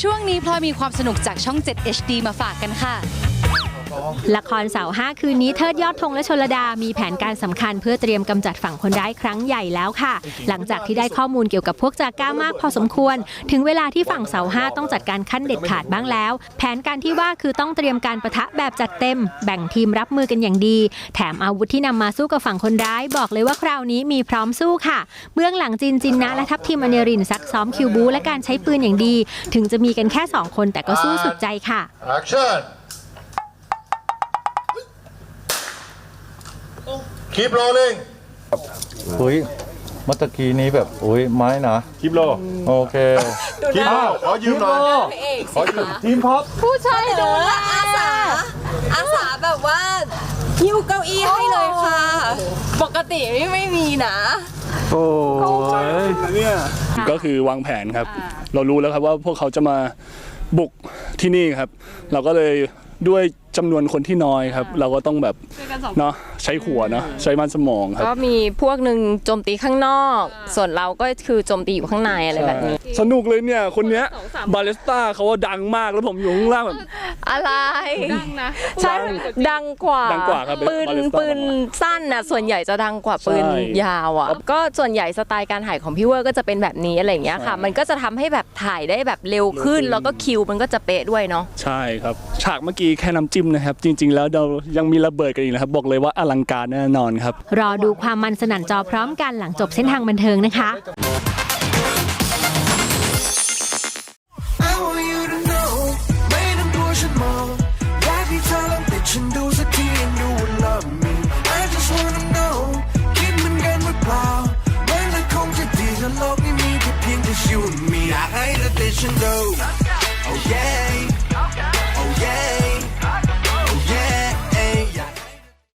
ช่วงนี้พลอยมีความสนุกจากช่อง 7 HD มาฝากกันค่ะ ละครเสาร์ห้าคืนนี้เทิดยอดธงและชลดา มีแผนการสำคัญเพื่อเตรียมกำจัดฝั่งคนร้ายครั้งใหญ่แล้วค่ะ หลังจากที่ได้ข้อมูลเกี่ยวกับพวกจาก้ามากพอสมควร ถึงเวลาที่ฝั่งเสาห้าต้องจัดการขั้นเด็ดขาดบ้างแล้ว แผนการที่ว่าคือต้องเตรียมการประทะแบบจัดเต็ม แบ่งทีมรับมือกันอย่างดี แถมอาวุธที่นำมาสู้กับฝั่งคนร้าย บอกเลยว่าคราวนี้มีพร้อมสู้ค่ะเบื้องหลังจินจินนะและทัพทีมอเนรินซักซ้อมคิวบูและการใช้ปืนอย่างดี ถึงจะมีกันแค่สองคนแต่ก็สู้สุดใจค่ะ Action! Keep rolling. อุ้ยเมื่อตะกี้นี้แบบอุ้ยไม้นะคลิปโลโอเค คลิปโลขอยืมหน่อยขอยืมทีมพ็อปผู้ชายดูแลอาสา อาสาแบบว่าหิ้วเก้าอี้ให้เลยค่ะ ปกติไม่ไม่มีนะ โอ้ยก็คือวางแผนครับ เรารู้แล้วครับว่าพวกเขาจะมาบุกที่นี่ครับ เราก็เลยด้วยจำนวนคนที่น้อยครับ เราก็ต้องแบบเนาะใช้หัวเนาะใช้มันสมองครับ ก็มีพวกหนึ่งโจมตีข้างนอก ส่วนเราก็คือโจมตีอยู่ข้างในอะไรแบบนี้ สนุกเลยเนี่ย คนเนี้ยบาเลสต้าเขาว่าดังมากแล้วผมอยู่ข้างล่างแบบอะไรดังนะใช่ดังกว่าดังกว่าครับปืน Ballista ปืนสั้นน่ะส่วนใหญ่จะดังกว่าปืนใช่ยาวอะก็ส่วนใหญ่สไตล์การถ่ายของพี่เวอร์ก็จะเป็นแบบนี้อะไรอย่างเงี้ยค่ะ มันก็จะทำให้แบบถ่ายได้แบบเร็วขึ้น แล้วก็คิวมันก็จะเป๊ะด้วยเนาะใช่ครับ ฉากเมื่อกี้แค่น้ำจิ้มนะครับ จริง ๆ แล้วเรายังมีระเบิดกันอีกนะครับบอกเลยว่าอลังการแน่นอนครับ รอดูความมันสนั่นจอพร้อมกันหลังจบเส้นทางบันเทิงนะคะ I want you to know ไม่ต้องกลัวฉันมองอยากให้เธอลองติดฉันดูสักที and you will love me I just wanna know คิดเหมือนกันหรือเปล่ามันก็คงจะดีถ้าโลกนี้มีแค่เพียงแต่ you and me อยากให้เธอติดฉันดู oh yeah